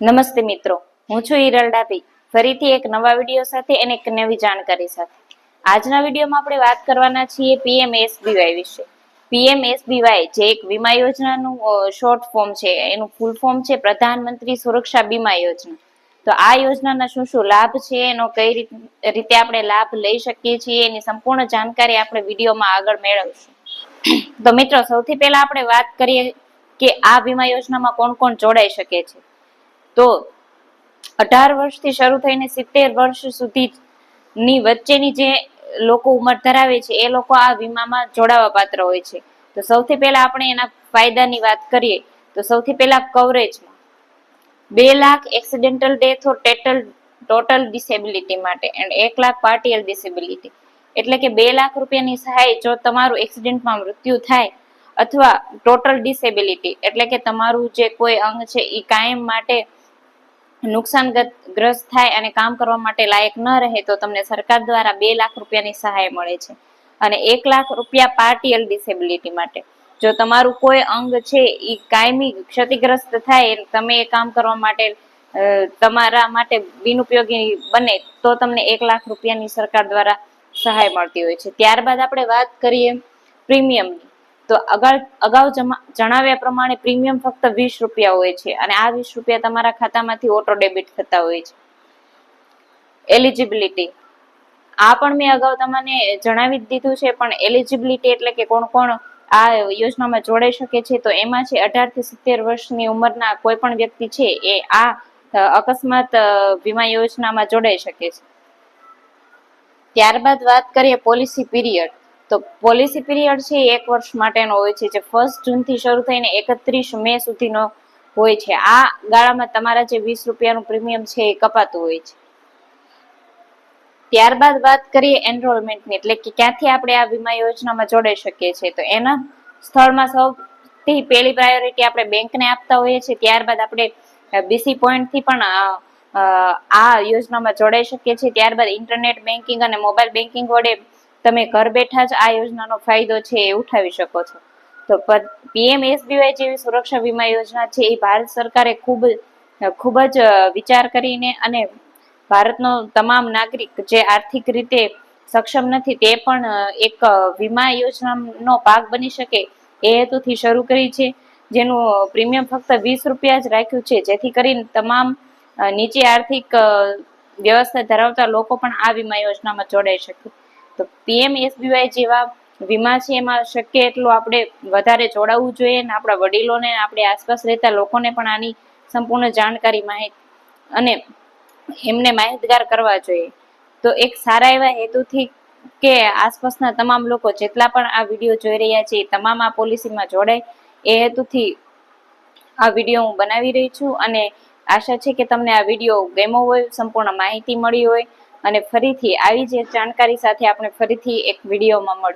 નમસ્તે મિત્રો, હું છું હિરલ ડાભી. ફરીથી એક નવા વીડિયો સાથે અને એક નવી જાણકારી સાથે. આજના વિડીયોમાં આપણે વાત કરવાના છીએ પીએમએસબીવાય વિશે. પીએમએસબીવાય જે એક વીમા યોજનાનું શોર્ટ ફોર્મ છે, એનું ફૂલ ફોર્મ છે, પ્રધાનમંત્રી સુરક્ષા બીમા યોજના. તો આ યોજનાના શું શું લાભ છે, એનો કઈ રીતે આપણે લાભ લઈ શકીએ છીએ, એની સંપૂર્ણ જાણકારી આપણે વિડીયોમાં આગળ મેળવશું. તો મિત્રો, સૌથી પહેલા આપણે વાત કરીએ કે આ વીમા યોજનામાં કોણ કોણ જોડાઈ શકે છે. તો અઢાર વર્ષથી શરૂ થઈને સિત્તેર વર્ષ સુધી ની વચ્ચેની જે લોકો ઉંમર ધરાવે છે, એ લોકો આ વીમામાં જોડાવા પાત્ર હોય છે. તો સૌથી પહેલા આપણે એના ફાયદાની વાત કરીએ, તો સૌથી પહેલા કવરેજમાં બે lakh accidental death or total total disability માટે એન્ડ એક લાખ પાર્ટિયલ ડિસેબિલિટી એટલે કે બે લાખ રૂપિયાની સહાય જો તમારું એક્સિડન્ટમાં મૃત્યુ થાય, અથવા ટોટલ ડિસેબિલિટી એટલે કે તમારું જે કોઈ અંગ છે એ કાયમ માટે નુકસાનગ્રસ્ત થાય અને કામ કરવા માટે લાયક ન રહે તો તમને સરકાર દ્વારા બે લાખ રૂપિયાની સહાય મળે છે. અને એક લાખ રૂપિયા પાર્ટિયલ ડિસેબિલિટી માટે. જો તમારું કોઈ અંગ છે એ કાયમી ક્ષતિગ્રસ્ત થાય તમે એ કામ કરવા માટે તમારા માટે બિનઉપયોગી બને, તો તમને એક લાખ રૂપિયાની સરકાર દ્વારા સહાય મળતી હોય છે. ત્યારબાદ આપણે વાત કરીએ પ્રીમિયમની. તો અગાઉ અગાઉ જણાવ્યા પ્રમાણે પ્રીમિયમ ફક્ત વીસ રૂપિયા હોય છે અને આ વીસ રૂપિયા તમારા ખાતામાંથી ઓટો ડેબિટ થતા હોય છે. એલિજિબિલિટી આ પણ મેં અગાઉ તમને જણાવી દીધું છે, પણ એલિજિબિલિટી એટલે કે કોણ કોણ આ યોજનામાં જોડાઈ શકે છે, તો એમાં છે અઢારથી સિત્તેર વર્ષની ઉંમરના કોઈ પણ વ્યક્તિ છે એ આ અકસ્માત વીમા યોજનામાં જોડાઈ શકે છે. ત્યારબાદ વાત કરીએ પોલિસી પીરિયડ. તો પોલિસી પીરિયડ છે એક વર્ષ માટેનો હોય છે, જે ફર્સ્ટ જૂનથી શરૂ થઈને એકત્રીસ મે સુધીનો હોય છે. આ ગાળામાં તમારા જે વીસ રૂપિયાનું પ્રીમિયમ છે એ કપાતું હોય છે. ત્યારબાદ વાત કરીએ એનરોલમેન્ટની એટલે કે ક્યાંથી આપણે આ વીમા યોજનામાં જોડાઈ શકીએ છીએ. તો એના સ્થળમાં સૌથી પહેલી પ્રાયોરિટી આપણે બેંકને આપતા હોઈએ છીએ. ત્યારબાદ આપણે બીસી પોઈન્ટથી પણ આ યોજનામાં જોડાઈ શકીએ છીએ. ત્યારબાદ ઇન્ટરનેટ બેન્કિંગ અને મોબાઈલ બેન્કિંગ વડે તમે ઘર બેઠા જ આ યોજનાનો ફાયદો છે એ ઉઠાવી શકો છો. તો પીએમએસબીવાય જેવી સુરક્ષા વીમા યોજના છે એ ભારત સરકારે ખૂબ ખૂબ જ વિચાર કરીને અને ભારતનો તમામ નાગરિક જે આર્થિક રીતે સક્ષમ નથી તે પણ એક વીમા યોજનાનો ભાગ બની શકે એ હેતુથી શરૂ કરી છે. જેનું પ્રીમિયમ ફક્ત વીસ રૂપિયા જ રાખ્યું છે. જેથી કરીને તમામ નીચી આર્થિક વ્યવસ્થા ધરાવતા લોકો પણ આ વીમા યોજનામાં જોડાઈ શકે. તો પીએમ એસબીવાય જેવા વીમા છે એમાં શક્ય એટલું આપણે વધારે જોડાવવું જોઈએ અને આપણા વડીલોને, આપણે આસપાસ રહેતા લોકોને પણ આની સંપૂર્ણ જાણકારી માહિતી અને એમને માહિતગાર કરવા જોઈએ. તો એક સારા એવા હેતુથી કે આસપાસના તમામ લોકો જેટલા પણ આ વીડિયો જોઈ રહ્યા છે, એ તમામ આ પોલિસીમાં જોડાય. એ હેતુથી આ વીડિયો હું બનાવી રહી છું અને આશા છે કે તમને આ વીડિયો ગેમો હોય, સંપૂર્ણ માહિતી મળી હોય. અને ફરીથી આવી જ જાણકારી સાથે આપણે ફરીથી એક વિડીયોમાં મળશું.